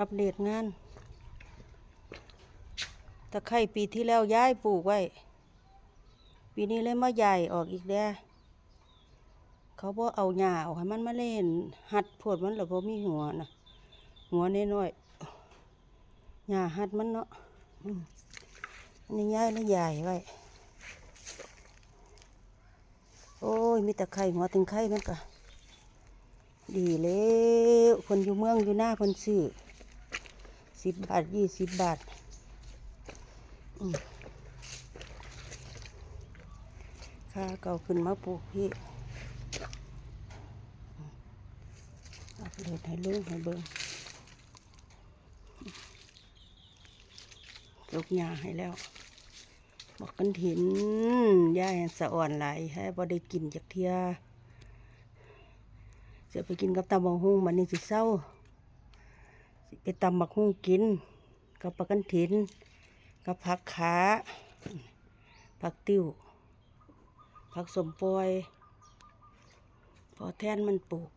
อัปเดตงานตะไคร่ปีที่แล้วย้ายปลูกไว้ ปีนี้เลยมาใหญ่ออกอีกแด้วเขาบ่เอาหญ้าออกให้มันมาเล่น หัดโพดมันแล้วบ่มีหัวนะหัวน้อยๆหญ้าหัดมันเนาะอันนี้ย้ายแล้วใหญ่ไว้ โอ้ย มีต่ไข่หัวถึงไข่มันก็ดีแล้วคนอยู่เมืองอยู่หน้าคนซื้อ สิบบาทยี่สิบบาทค่าเก่าขึ้นมาปลูกพี่อัปเดตให้ลุงให้เบิ่งลูกหญ้าให้แล้ว บอกกันถินย่ายสะอ่อนไหลให้บ่ได้กินจากเทียจะไปกินกับตำบักหุ่งมันนี่สิเศร้า สิไปตำบักหุ่งกิน กับปลากันถิน กับผักขาผักติ้ว ผักสมปอย พอแท่นมันปลูก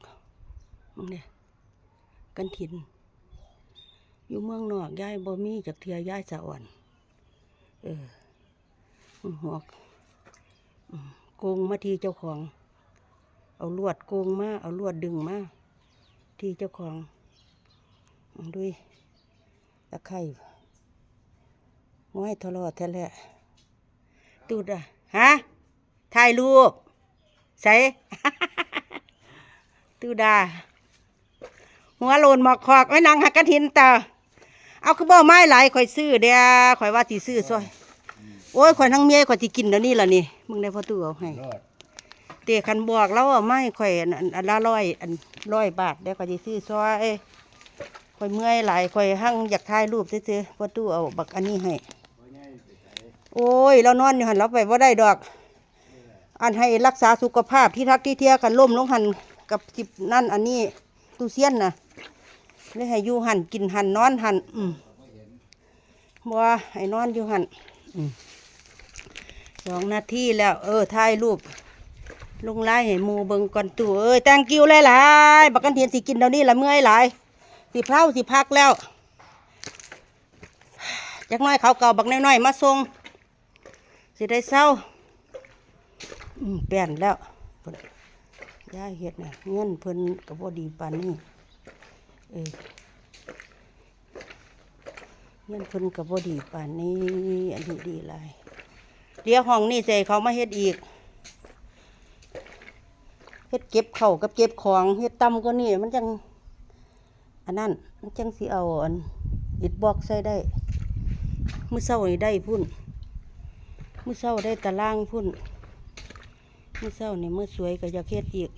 มึงเนี่ยกันถิน อยู่เมืองนอกย่ายบ่มีจากเทียย่ายสะอ่อน เออหัวอืมโกงมาที่เจ้าของ เอาลวดโกงมา เอาลวดดึงมา ที่เจ้าของ ด้วยตะไคร่ง้อยทะเลาะแท้แหละตูดอะฮะถ่ายรูปใส่ตูดา หัวโลนหมอกคอกไว้นางหักกระถินตาเอาคือบ่ไม้หลายข่อยซื้อเดียข่อยว่าสิซื้อซอยโอ้ยข่อยทั้งเมียข่อยที่กินเดี๋ยวนี้ล่ะนี่มึงได้พอตู้เอาให้รอดเตะคันบอกแล้วว่าไม่ข่อยอันอันอันละร้อยอันร้อยบาทเดี๋ยวข่อยสิซื้อซอย ข่อยเมื่อยหลายข่อยหั่งอยากถ่ายรูปซื่อๆพอตู้เอาบักอันนี้ให้โอ้ยเรานอนอยู่หันเราไปว่าได้ดอก อันให้รักษาสุขภาพที่ทักที่เที่ยกันล่มลงหันกับจิบนั่นอันนี้ตู้เซียนนะเลยให้อยู่หันกินหันนอนหันอืมบัวให้นอนอยู่หันสองนาทีแล้ว เออถ่ายรูปลงไล่ให้มูเบิงก่อนตู่เอ้ยแตงกิ้วหลายๆบักกันเทียนสิกินเดี๋ยวนี้ละเมื่อยหลาย สิเผาสิพักแล้วจักหน้อยเขาเก่าบักน้อยๆมาส่งสิได้เศร้าอืมเปลี่ยนแล้วย่าเห็ดน่ะเงินเพิ่นก็บ่ดีปานนี้เออเงินเพิ่นก็บ่ดีปานนี้อันนี้ดีหลายเดี๋ยวห้องนี้ใจเขามาเฮ็ดอีกเฮ็ดเก็บเข่ากับเก็บของเฮ็ดตำก็นี่มันจัง อันนั้นมันจังสิเอาอันอิดบอกใส่ได้มื้อเช้านี่ได้พุ่นมื้อเช้าได้ตารางพุ่นมื้อเช้านี่มื้อสวยก็อยากเฮ็ดอีก